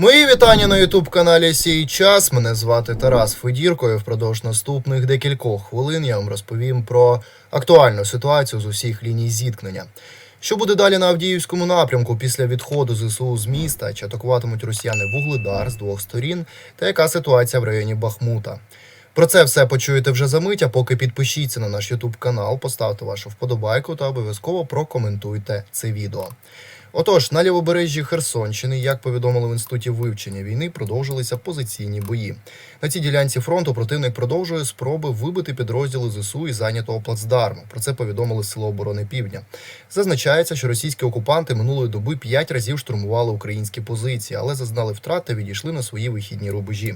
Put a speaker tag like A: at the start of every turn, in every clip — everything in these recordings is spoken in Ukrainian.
A: Мої вітання на ютуб каналі Сій час. Мене звати Тарас Федірко. І впродовж наступних декількох хвилин я вам розповім про актуальну ситуацію з усіх ліній зіткнення. Що буде далі на Авдіївському напрямку після відходу ЗСУ з міста? Чи атакуватимуть росіяни вугледар з двох сторін? Та яка ситуація в районі Бахмута? Про це все почуєте вже за мить, а поки підпишіться на наш Ютуб канал, поставте вашу вподобайку та обов'язково прокоментуйте це відео. Отож, на лівобережжі Херсонщини, як повідомили в інституті вивчення війни, продовжилися позиційні бої. На цій ділянці фронту противник продовжує спроби вибити підрозділи ЗСУ із зайнятого плацдарму. Про це повідомили Сили оборони Півдня. Зазначається, що російські окупанти минулої доби п'ять разів штурмували українські позиції, але зазнали втрат та відійшли на свої вихідні рубежі.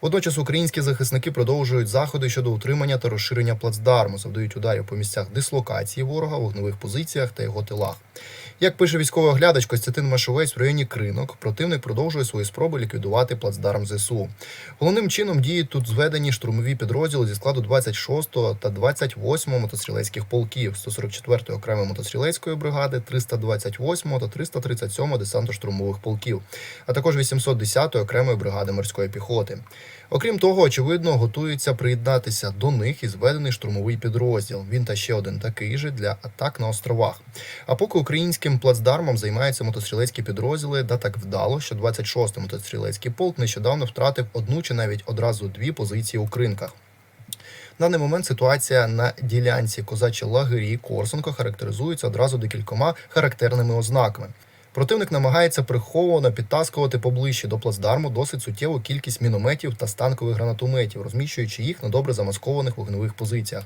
A: Водночас українські захисники продовжують заходи щодо утримання та розширення плацдарму, завдають ударів по місцях дислокації ворога, вогневих позиціях та його тилах. Як пише військовий оглядач Костянтин Машовець в районі Кринок, противник продовжує свої спроби ліквідувати плацдарм ЗСУ. Головним чином діють тут зведені штурмові підрозділи зі складу 26-го та 28-го мотострілецьких полків, 144-ї окремої мотострілецької бригади, 328-го та 337-го десантно-штурмових полків, а також 810-ї окремої бригади морської піхоти. Окрім того, очевидно, готується приєднатися до них і зведений штурмовий підрозділ. Він та ще один такий же для атак на островах. А поки українським плацдармом займаються мотострілецькі підрозділи, да так вдало, що 26-й мотострілецький полк нещодавно втратив одну чи навіть одразу дві позиції у кринках. На даний момент ситуація на ділянці козачі лагері Корсунка характеризується одразу декількома характерними ознаками. Противник намагається приховано підтаскувати поближче до плацдарму досить суттєву кількість мінометів та станкових гранатометів, розміщуючи їх на добре замаскованих вогневих позиціях.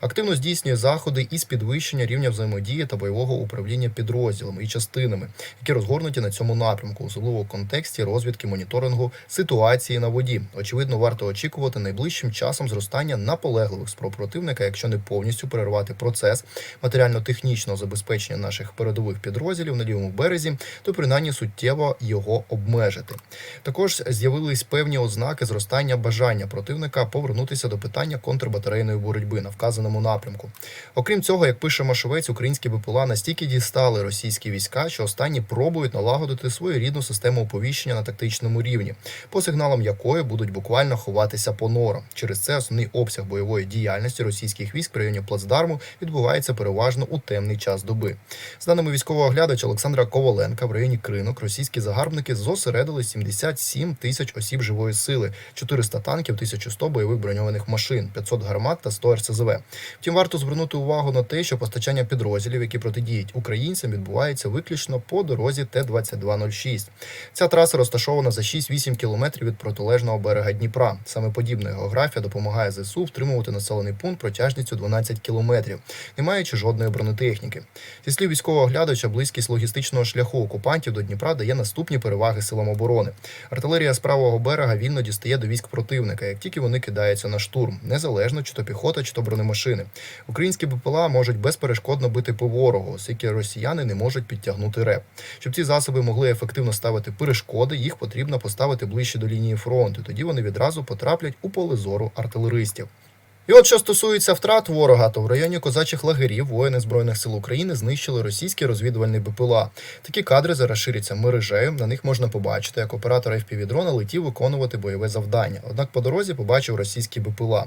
A: Активно здійснює заходи із підвищення рівня взаємодії та бойового управління підрозділами і частинами, які розгорнуті на цьому напрямку, особливо в контексті розвідки моніторингу ситуації на воді. Очевидно, варто очікувати найближчим часом зростання наполегливих спроб противника, якщо не повністю перервати процес матеріально-технічного забезпечення наших передових підрозділів на лівому березі, то принаймні суттєво його обмежити. Також з'явились певні ознаки зростання бажання противника повернутися до питання контрбатарейної боротьби на вказаному напрямку. Окрім цього, як пише Машовець, українські БПЛА настільки дістали російські війська, що останні пробують налагодити свою рідну систему оповіщення на тактичному рівні, по сигналам якої будуть буквально ховатися по норам. Через це основний обсяг бойової діяльності російських військ в районі плацдарму відбувається переважно у темний час доби. З даними військового оглядача Олександра Коваленка, в районі Кринок російські загарбники зосередили 77 тисяч осіб живої сили, 400 танків, 1100 бойових броньованих машин, 500 гармат та 100 РСЗВ. Втім, варто звернути увагу на те, що постачання підрозділів, які протидіють українцям, відбувається виключно по дорозі Т-2206. Ця траса розташована за 6-8 кілометрів від протилежного берега Дніпра. Саме подібна географія допомагає ЗСУ втримувати населений пункт протяжністю 12 кілометрів, не маючи жодної бронетехніки. Зі слів військового оглядача, близькість логістичного шляху окупантів до Дніпра дає наступні переваги силам оборони. Артилерія з правого берега вільно дістає до військ противника, як тільки вони кидаються на штурм, незалежно чи то піхота, чи то бронемашини. Українські БПЛА можуть безперешкодно бити по ворогу, оскільки росіяни не можуть підтягнути реп. Щоб ці засоби могли ефективно ставити перешкоди, їх потрібно поставити ближче до лінії фронту. Тоді вони відразу потраплять у поле зору артилеристів. І от що стосується втрат ворога, то в районі козачих лагерів воїни збройних сил України знищили російський розвідувальний БПЛА. Такі кадри зараз ширяться мережею. На них можна побачити, як оператор FPV-дрона летів виконувати бойове завдання. Однак по дорозі побачив російський БПЛА.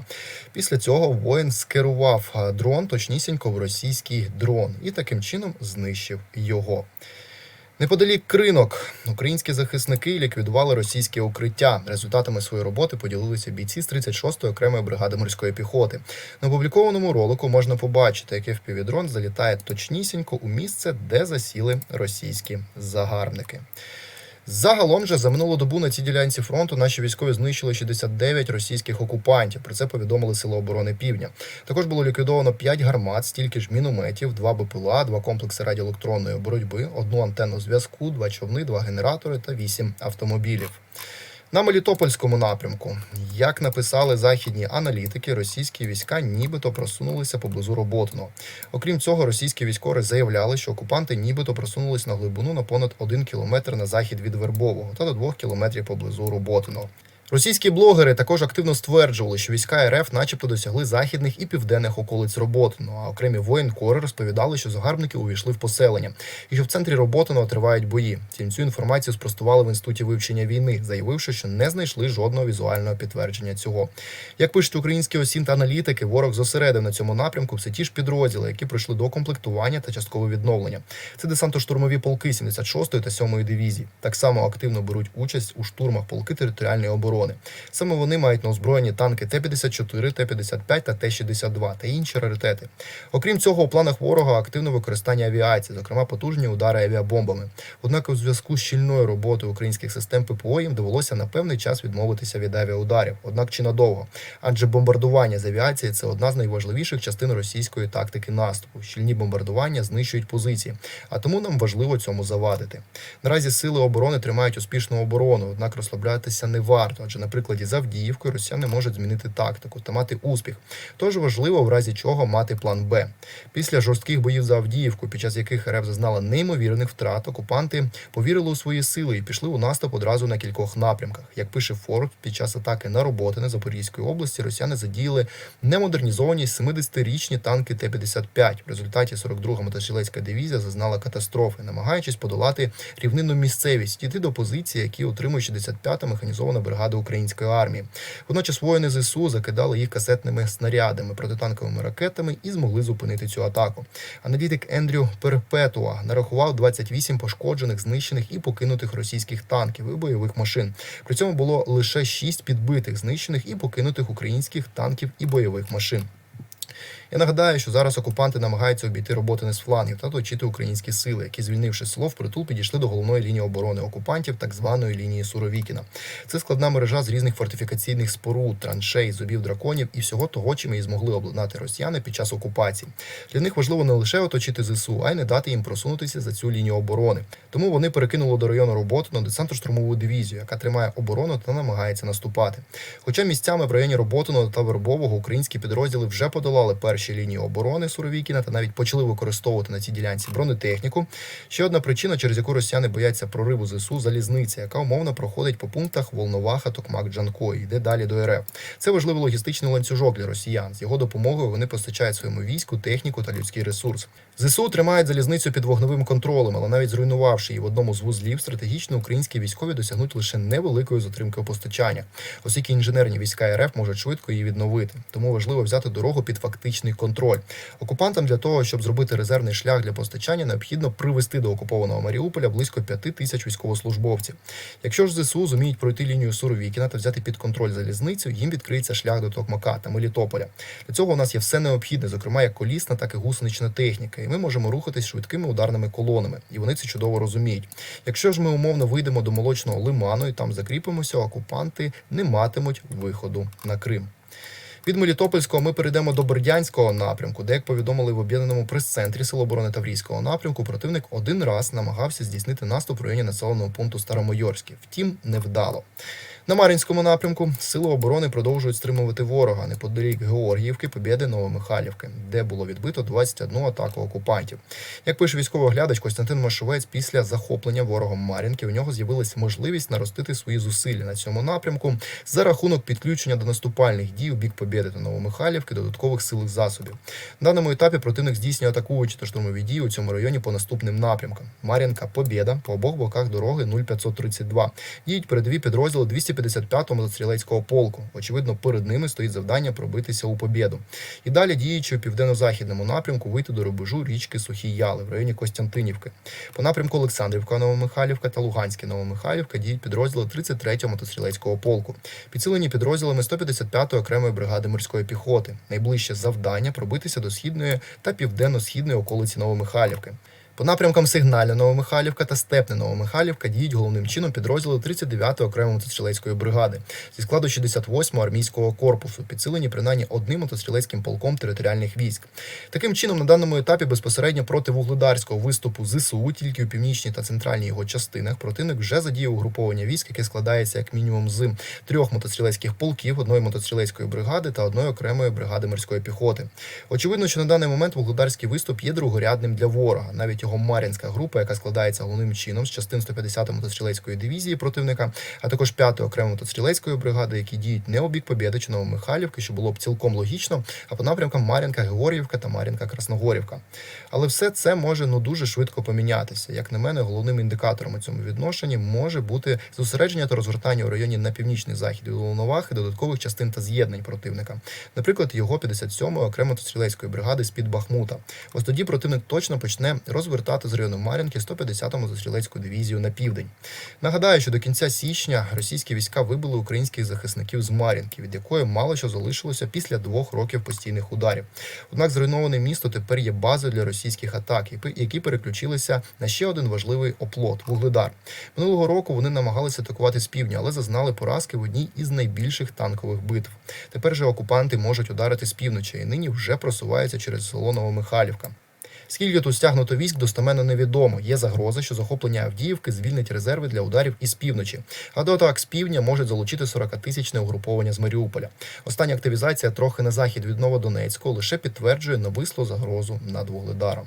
A: Після цього воїн скерував дрон точнісінько в російський дрон і таким чином знищив його. Неподалік кринок українські захисники ліквідували російське укриття. Результатами своєї роботи поділилися бійці з 36-ї окремої бригади морської піхоти. На опублікованому ролику можна побачити, як FPV-дрон залітає точнісінько у місце, де засіли російські загарбники. Загалом же за минулу добу на цій ділянці фронту наші військові знищили 69 російських окупантів. Про це повідомили Сили оборони Півдня. Також було ліквідовано 5 гармат, стільки ж мінометів, 2 БПЛА, 2 комплекси радіоелектронної боротьби, одну антенну зв'язку, 2 човни, 2 генератори та 8 автомобілів. На Мелітопольському напрямку, як написали західні аналітики, російські війська нібито просунулися поблизу Роботиного. Окрім цього, російські військові заявляли, що окупанти нібито просунулись на глибину на понад 1 кілометр на захід від Вербового та до 2 кілометрів поблизу Роботиного. Російські блогери також активно стверджували, що війська РФ, начебто, досягли західних і південних околиць Роботиного, а окремі воєнкори розповідали, що загарбники увійшли в поселення і що в центрі Роботиного тривають бої. Втім, цю інформацію спростували в інституті вивчення війни, заявивши, що не знайшли жодного візуального підтвердження цього. Як пишуть українські осін та аналітики, ворог зосередив на цьому напрямку все ті ж підрозділи, які пройшли до комплектування та часткове відновлення. Це десантно-штурмові полки 76-ї та 7-ї дивізії. Так само активно беруть участь у штурмах полки територіальної оборони. Саме вони мають на озброєнні танки Т-54, Т-55 та Т-62 та інші раритети. Окрім цього, у планах ворога активне використання авіації, зокрема потужні удари авіабомбами. Однак, у зв'язку з щільною роботою українських систем ППО їм довелося на певний час відмовитися від авіаударів, однак чи надовго. Адже бомбардування з авіації це одна з найважливіших частин російської тактики наступу. Щільні бомбардування знищують позиції, а тому нам важливо цьому завадити. Наразі сили оборони тримають успішну оборону, однак розслаблятися не варто, адже на прикладі з Авдіївкою росіяни можуть змінити тактику та мати успіх. Тож важливо в разі чого мати план Б. Після жорстких боїв за Авдіївку, під час яких РФ зазнала неймовірних втрат, окупанти повірили у свої сили і пішли у наступ одразу на кількох напрямках. Як пише Форб, під час атаки на роботи на Запорізької області росіяни задіяли немодернізовані 70-річні танки Т-55. В результаті 42-га мотострілецька дивізія зазнала катастрофи, намагаючись подолати рівнинну місцевість, дійти до позиції, які утримує 65-та механізована бригада української армії. Водночас воїни ЗСУ закидали їх касетними снарядами, протитанковими ракетами і змогли зупинити цю атаку. Аналітик Ендрю Перпетуа нарахував 28 пошкоджених, знищених і покинутих російських танків і бойових машин. При цьому було лише 6 підбитих, знищених і покинутих українських танків і бойових машин. Я нагадаю, що зараз окупанти намагаються обійти роботи не з флангів та точити українські сили, які, звільнивши село, впритул підійшли до головної лінії оборони окупантів, так званої лінії Суровікіна. Це складна мережа з різних фортифікаційних споруд, траншей, зубів драконів і всього того, чим і змогли обладнати росіяни під час окупації. Для них важливо не лише оточити ЗСУ, а й не дати їм просунутися за цю лінію оборони. Тому вони перекинули до району роботу на десантно-штурмову дивізію, яка тримає оборону та намагається наступати. Хоча місцями в районі Роботиного та Вербового українські підрозділи вже подолали перші лінії оборони Суровікіна та навіть почали використовувати на цій ділянці бронетехніку. Ще одна причина, через яку росіяни бояться прориву ЗСУ, залізниця, яка умовно проходить по пунктах Волноваха, Токмак, Джанко і йде далі до РФ. Це важливий логістичний ланцюжок для росіян. З його допомогою вони постачають своєму війську техніку та людський ресурс. ЗСУ тримають залізницю під вогневим контролем, але навіть зруйнувавши її в одному з вузлів, стратегічно українські військові досягнуть лише невеликої затримки у постачаннях, оскільки інженерні війська РФ можуть швидко її відновити. Тому важливо взяти дорогу під фактичний контроль. Окупантам для того, щоб зробити резервний шлях для постачання, необхідно привести до окупованого Маріуполя близько п'яти тисяч військовослужбовців. Якщо ж ЗСУ зуміють пройти лінію Суровікіна та взяти під контроль залізницю, їм відкриється шлях до Токмака та Мелітополя. Для цього у нас є все необхідне, зокрема як колісна, так і гусенична техніка, і ми можемо рухатись швидкими ударними колонами, і вони це чудово розуміють. Якщо ж ми умовно вийдемо до молочного лиману і там закріпимося, окупанти не матимуть виходу на Крим. Від Мелітопольського ми перейдемо до Бердянського напрямку, де, як повідомили в об'єднаному прес-центрі Сил оборони Таврійського напрямку, противник один раз намагався здійснити наступ в районі населеного пункту Старомойорське. Втім, невдало. На Мар'їнському напрямку сили оборони продовжують стримувати ворога неподалік Георгіївки, Побєди, Новомихайлівки, де було відбито 21 атаку окупантів. Як пише військовий оглядач Костянтин Машовець, після захоплення ворогом Мар'їнки у нього з'явилася можливість наростити свої зусилля на цьому напрямку за рахунок підключення до наступальних дій у бік Побєди та Новомихайлівки додаткових силових засобів. На даному етапі противник здійснює атакуючі та штурмові дії у цьому районі по наступним напрямкам: Мар'їнка, Побєда по обох боках дороги 0532. Діють передові підрозділи 255-го мотострілецького полку. Очевидно, перед ними стоїть завдання пробитися у Побєду. І далі діючи у південно-західному напрямку вийти до рубежу річки Сухі Яли в районі Костянтинівки. По напрямку Олександрівка, Новомихайлівка та Луганське Новомихайлівка діють підрозділи 33-го мотострілецького полку. Підсилені підрозділами 155-ї окремої бригади морської піхоти. Найближче завдання пробитися до східної та південно-східної околиці Новомихайлівки. По напрямкам Сигнальна Новомихайлівка та Степне Новомихайлівка діють головним чином підрозділи 39-ї окремої мотострілецької бригади зі складу 68-го армійського корпусу, підсилені принаймні одним мотострілецьким полком територіальних військ. Таким чином, на даному етапі безпосередньо проти вугледарського виступу ЗСУ, тільки у північній та центральній його частинах, противник вже задіяв угруповання військ, яке складається як мінімум з трьох мотострілецьких полків, одної мотострілецької бригади та одної окремої бригади морської піхоти. Очевидно, що на даний момент вугледарський виступ є другорядним для ворога. Навіть його його Мар'їнська група, яка складається головним чином з частин 150-ї мотострілецької дивізії противника, а також 5-ї окремої мотострілецької бригади, які діють не у бік Побєди чи Новомихайлівки, що було б цілком логічно, а по напрямкам Мар'їнка, Георгіївка та Мар'їнка Красногорівка. Але все це може ну дуже швидко помінятися. Як на мене, головним індикатором у цьому відношенні може бути зосередження та розгортання у районі на північний захід від Волновахи додаткових частин та з'єднань противника, наприклад, його 57-ї окремо стрілецької бригади з під Бахмута. Ось тоді противник точно почне розвертати з району Мар'їнки 150-му мотострілецьку дивізію на південь. Нагадаю, що до кінця січня російські війська вибили українських захисників з Мар'їнки, від якої мало що залишилося після двох років постійних ударів. Однак зруйноване місто тепер є базою для російських атак, які- переключилися на ще один важливий оплот Вугледар. Минулого року вони намагалися атакувати з півдня, але зазнали поразки в одній із найбільших танкових битв. Тепер же окупанти можуть ударити з півночі і нині вже просуваються через село Новомихайлівка. Скільки тут стягнуто військ, достеменно невідомо. Є загроза, що захоплення Авдіївки звільнить резерви для ударів із півночі. А до атак з півдня можуть залучити 40-тисячне угруповання з Маріуполя. Остання активізація трохи на захід від Новодонецького лише підтверджує навислу загрозу над Вугледаром.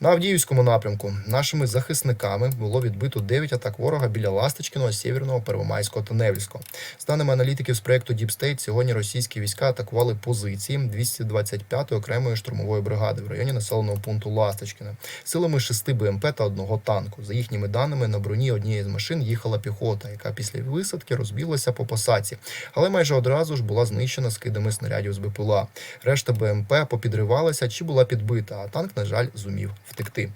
A: На Авдіївському напрямку нашими захисниками було відбито 9 атак ворога біля Ласточкіного, Сєвєрного, Первомайського та Невільського. З даними аналітиків з проекту State, сьогодні російські війська атакували позиції 225-ї окремої штурмової бригади в районі населеного пункту Ласточкіне силами шести БМП та одного танку. За їхніми даними, на броні однієї з машин їхала піхота, яка після висадки розбіглася по посадці, але майже одразу ж була знищена скидами снарядів з БПЛА. Решта БМП попідривалася чи була підбита, а танк, на жаль, зумів втекти.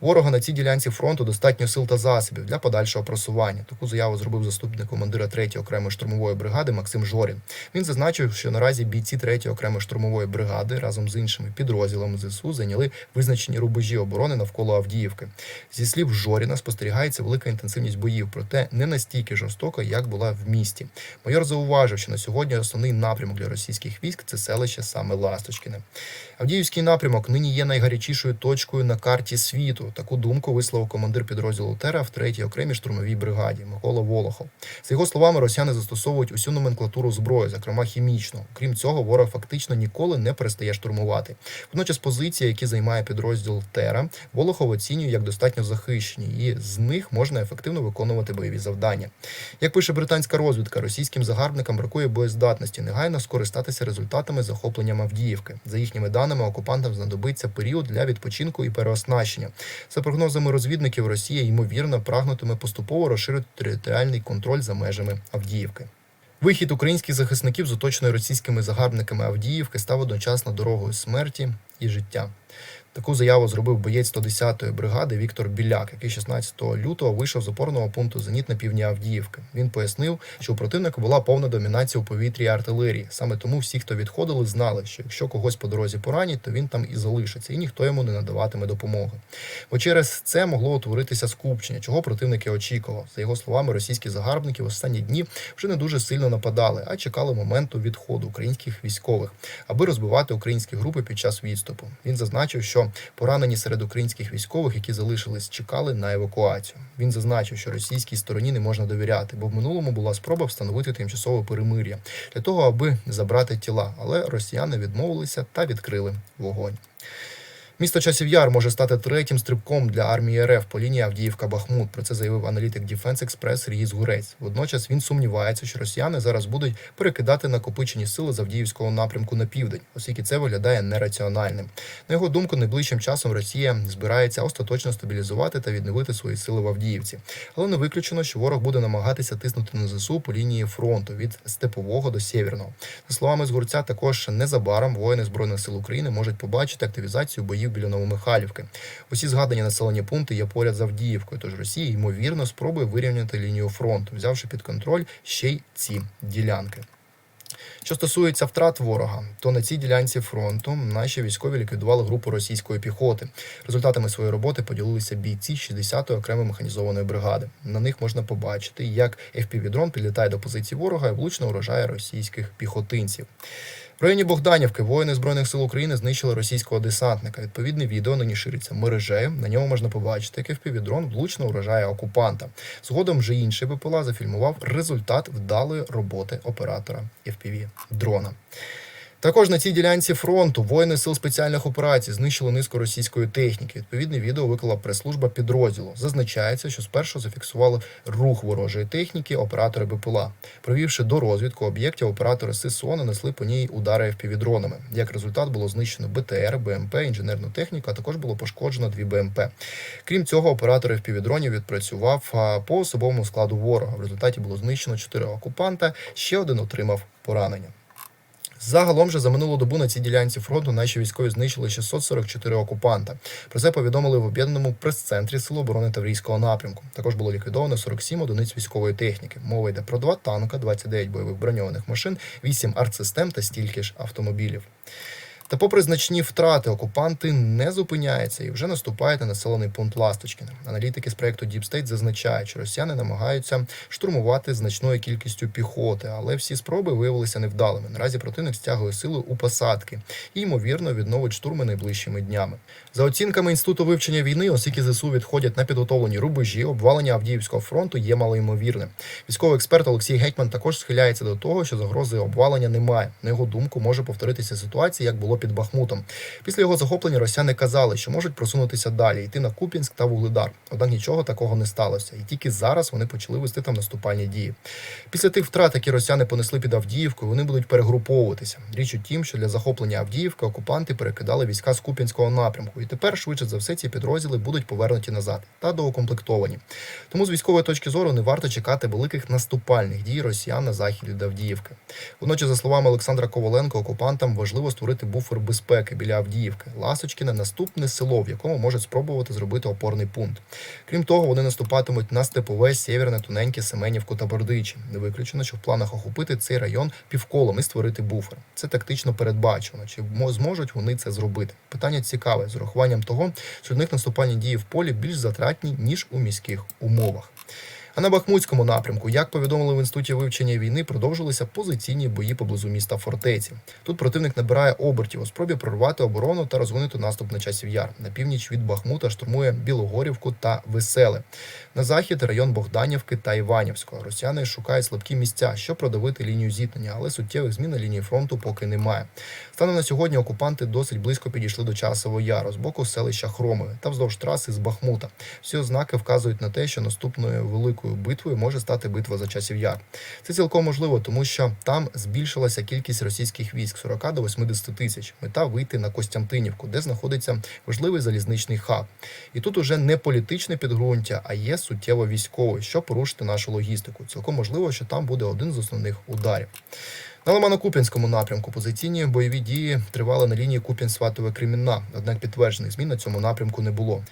A: Ворога на цій ділянці фронту достатньо сил та засобів для подальшого просування. Таку заяву зробив заступник командира 3-ї окремої штурмової бригади Максим Жорін. Він зазначив, що наразі бійці 3-ї окремої штурмової бригади разом з іншими підрозділами ЗСУ зайняли визначені рубежі оборони навколо Авдіївки. Зі слів Жоріна спостерігається велика інтенсивність боїв, проте не настільки жорстока, як була в місті. Майор зауважив, що на сьогодні основний напрямок для російських військ це селище саме Ласточкіне. Авдіївський напрямок нині є найгарячішою точкою на карті світу. Таку думку висловив командир підрозділу Тера в 3-й окремій штурмовій бригаді Микола Волохов. За його словами, росіяни застосовують усю номенклатуру зброї, зокрема хімічну. Крім цього, ворог фактично ніколи не перестає штурмувати. Водночас позиції, які займає підрозділ Тера, Волохов оцінює як достатньо захищені, і з них можна ефективно виконувати бойові завдання. Як пише британська розвідка, російським загарбникам бракує боєздатності негайно скористатися результатами захоплення Авдіївки. За їхніми даними, окупантам знадобиться період для відпочинку і переоснащення. За прогнозами розвідників, Росія ймовірно прагнутиме поступово розширити територіальний контроль за межами Авдіївки. Вихід українських захисників з оточеної російськими загарбниками Авдіївки став одночасно дорогою смерті і життя. Таку заяву зробив боєць 110-ї бригади Віктор Біляк, який 16 лютого вийшов з опорного пункту Зеніт на півдні Авдіївки. Він пояснив, що у противника була повна домінація у повітрі і артилерії. Саме тому всі, хто відходили, знали, що якщо когось по дорозі поранять, то він там і залишиться, і ніхто йому не надаватиме допомоги. Бо через це могло утворитися скупчення, чого противник і очікував. За його словами, російські загарбники в останні дні вже не дуже сильно нападали, а чекали моменту відходу українських військових, аби розбивати українські групи під час відступу. Він зазначив, що поранені серед українських військових, які залишились, чекали на евакуацію. Він зазначив, що російській стороні не можна довіряти, бо в минулому була спроба встановити тимчасове перемир'я для того, аби забрати тіла, але росіяни відмовилися та відкрили вогонь. Місто Часів Яр може стати третім стрибком для армії РФ по лінії Авдіївка-Бахмут. Про це заявив аналітик Defense Express Сергій Згурець. Водночас він сумнівається, що росіяни зараз будуть перекидати накопичені сили з Авдіївського напрямку на південь, оскільки це виглядає нераціональним. На його думку, найближчим часом Росія збирається остаточно стабілізувати та відновити свої сили в Авдіївці. Але не виключено, що ворог буде намагатися тиснути на ЗСУ по лінії фронту від степового до сєвєрного. За словами Згурця, також незабаром воїни збройних сил України можуть побачити активізацію боїв біля Новомихайлівки. Усі згадані населені пункти є поряд з Авдіївкою, тож Росія ймовірно спробує вирівняти лінію фронту, взявши під контроль ще й ці ділянки. Що стосується втрат ворога, то на цій ділянці фронту наші військові ліквідували групу російської піхоти. Результатами своєї роботи поділилися бійці 60-ї окремої механізованої бригади. На них можна побачити, як FPV-дрон підлітає до позиції ворога і влучно уражає російських піхотинців. В районі Богданівки воїни збройних сил України знищили російського десантника. Відповідне відео нині шириться мережею. На ньому можна побачити, як FPV-дрон влучно уражає окупанта. Згодом вже інший БПЛА зафільмував результат вдалої роботи оператора FPV дрона. Також на цій ділянці фронту воїни сил спеціальних операцій знищили низку російської техніки. Відповідне відео виклала прес-служба підрозділу. Зазначається, що спершу зафіксували рух ворожої техніки оператори БПЛА. Провівши до розвідку об'єктів, оператори ССО нанесли по ній удари FPV-дронами. Як результат було знищено БТР, БМП, інженерну техніку, а також було пошкоджено дві БМП. Крім цього, оператор FPV-дронів відпрацював по особовому складу ворога. В результаті було знищено чотири окупанта. Ще один отримав поранення. Загалом же за минулу добу на цій ділянці фронту наші військові знищили 644 окупанта. Про це повідомили в об'єднаному прес-центрі Сил оборони Таврійського напрямку. Також було ліквідовано 47 одиниць військової техніки. Мова йде про два танка, 29 бойових броньованих машин, 8 артсистем та стільки ж автомобілів. Та попри значні втрати, окупанти не зупиняються і вже наступають на населений пункт Ласточкіне. Аналітики з проекту Deep State зазначають, що росіяни намагаються штурмувати значною кількістю піхоти, але всі спроби виявилися невдалими. Наразі противник стягує сили у посадки і ймовірно відновить штурми найближчими днями. За оцінками інституту вивчення війни, оскільки ЗСУ відходять на підготовлені рубежі, обвалення Авдіївського фронту є малоймовірним. Військовий експерт Олексій Гетьман також схиляється до того, що загрози обвалення немає. На його думку, може повторитися ситуація, як було під Бахмутом. Після його захоплення росіяни казали, що можуть просунутися далі, йти на Купінськ та Вугледар. Однак нічого такого не сталося, і тільки зараз вони почали вести там наступальні дії. Після тих втрат, які росіяни понесли під Авдіївкою, вони будуть перегруповуватися. Річ у тім, що для захоплення Авдіївки окупанти перекидали війська з Купінського напрямку, і тепер швидше за все ці підрозділи будуть повернуті назад та доукомплектовані. Тому з військової точки зору не варто чекати великих наступальних дій росіян на захід від Авдіївки. Водночас, за словами Олександра Коваленко, окупантам важливо створити буфер безпеки біля Авдіївки. Ласочкіне наступне село, в якому можуть спробувати зробити опорний пункт. Крім того, вони наступатимуть на степове, сєвєрне, тоненьке, Семенівку та Бердичі. Не виключено, що в планах охопити цей район півколом і створити буфер. Це тактично передбачено. Чи мо- зможуть вони це зробити? Питання цікаве з урахуванням того, що в них наступальні дії в полі більш затратні ніж у міських умовах. А на Бахмутському напрямку, як повідомили в інституті вивчення війни, продовжилися позиційні бої поблизу міста фортеці. Тут противник набирає обертів у спробі прорвати оборону та розвинути наступ на часів яр. На північ від Бахмута штурмує Білогорівку та Веселе. На захід район Богданівки та Іванівського. Росіяни шукають слабкі місця, щоб продавити лінію зіткнення, але суттєвих змін на лінії фронту поки немає. Станом на сьогодні окупанти досить близько підійшли до часового яру з боку селища Хромове та вздовж траси з Бахмута. Всі ознаки вказують на те, що наступною великою битвою може стати битва за часів яр. Це цілком можливо, тому що там збільшилася кількість російських військ 40 до 80 тисяч. Мета вийти на Костянтинівку, де знаходиться важливий залізничний хаб. І тут уже не політичне підґрунтя, а є суттєво військовий, щоб порушити нашу логістику. Цілком можливо, що там буде один з основних ударів. На Лимано-Куп'янському напрямку позиційні бойові дії тривали на лінії Куп'ян-Сватове Кремінна, однак підтверджених змін на цьому напрямку не було.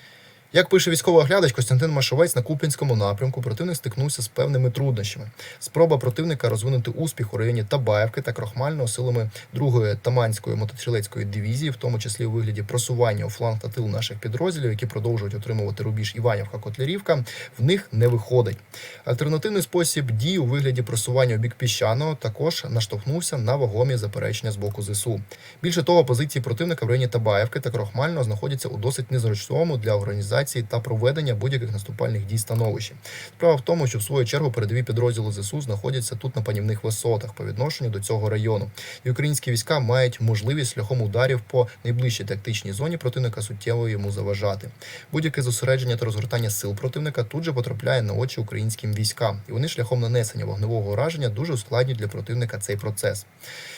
A: Як пише військовий оглядач Костянтин Машовець на Куп'янському напрямку, противник стикнувся з певними труднощами. Спроба противника розвинути успіх у районі Табаєвки та Крохмального силами другої Таманської мотострілецької дивізії, в тому числі у вигляді просування у фланг та тил наших підрозділів, які продовжують отримувати рубіж Іванівка Котлярівка, в них не виходить. Альтернативний спосіб дій у вигляді просування у бік піщаного також наштовхнувся на вагомі заперечення з боку ЗСУ. Більше того, позиції противника в районі Табаєвки та Крохмального знаходяться у досить незручному для організації та проведення будь-яких наступальних дій становищі. Справа в тому, що в свою чергу передові підрозділи ЗСУ знаходяться тут на панівних висотах по відношенню до цього району. І українські війська мають можливість шляхом ударів по найближчій тактичній зоні противника суттєво йому заважати. Будь-яке зосередження та розгортання сил противника тут же потрапляє на очі українським військам, і вони шляхом нанесення вогневого ураження дуже ускладнюють для противника цей процес.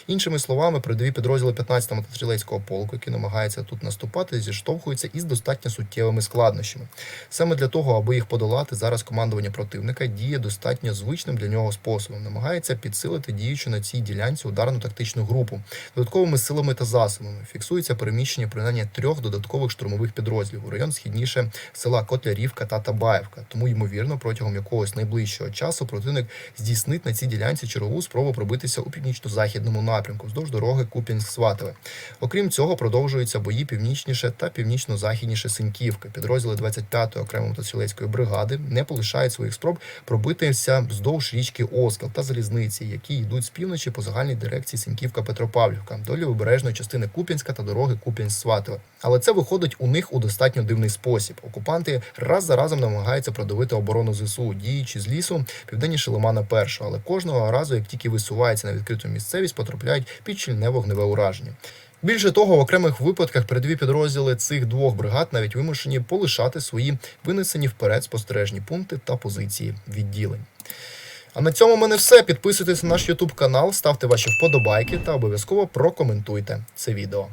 A: Іншими словами, передові підрозділи 15-го мотострілецького полку, які намагаються тут наступати, зіштовхуються із достатньо суттєвими складнощами. Саме для того, аби їх подолати, зараз командування противника діє достатньо звичним для нього способом, намагається підсилити діючу на цій ділянці ударну тактичну групу додатковими силами та засобами. Фіксується переміщення принаймні трьох додаткових штурмових підрозділів у район східніше села Котлярівка та Табаєвка. Тому, ймовірно, протягом якогось найближчого часу противник здійснить на цій ділянці чергову спробу пробитися у північно-західному напрямку вздовж дороги Куп'янськ-Сватове. Окрім цього, продовжуються бої північніше та північно-західніше Синьківки. Підрозділи підрозділи 25-ї окремої мотострілецької бригади не полишають своїх спроб пробитися вздовж річки Оскел та залізниці, які йдуть з півночі по загальній дирекції Сіньківка Петропавлівка до лівобережної частини Куп'янська та дороги Куп'янськ-Сватове. Але це виходить у них у достатньо дивний спосіб. Окупанти раз за разом намагаються продавити оборону ЗСУ, діючи з лісу південніше Лимана першого, але кожного разу, як тільки висуваються на відкриту місцевість, потрапляють під щільне вогневе ураження. Більше того, в окремих випадках передові підрозділи цих двох бригад навіть вимушені полишати свої винесені вперед спостережні пункти та позиції відділень. А на цьому в мене все. Підписуйтесь на наш YouTube канал, ставте ваші вподобайки та обов'язково прокоментуйте це відео.